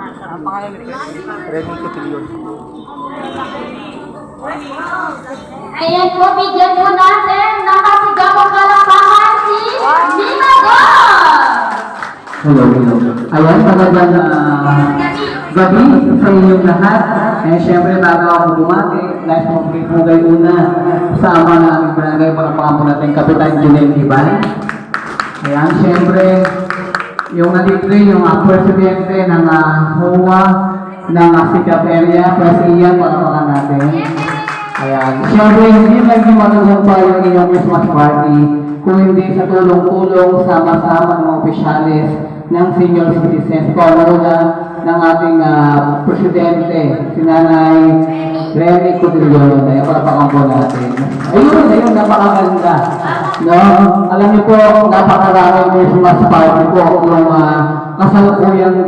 Ang pangalan ni Remy Cotillion. Ayan po, bigyan po natin ng masigabong kalapahan si Lima Gol! Hello, hello. Ayan, magandang uh, gabi sa inyong lahat. Eh, syempre, bago ako bumati, nais mo pagkipugay una sa ama na aming barangay, mga pampo natin, Kapitan Junel Iban. Ayan, syempre, yung nandito rin, yung uh, presidente ng uh, HOA, ng uh, Sikap area, President, palamakan natin. Ayan. Siyempre, hindi naging matagumpay yung inyong Christmas party kung hindi sa tulong-tulong sama-sama ng opisyalis ng senior citizens. Pamuna ng ating ah, presidente, si Nanay Remy Cotillon. Ayan, palapakan po natin. Ayun, ayun, napakaganda. No? Alam niyo po, napakaraming Christmas party po yung uh, kasalukuyang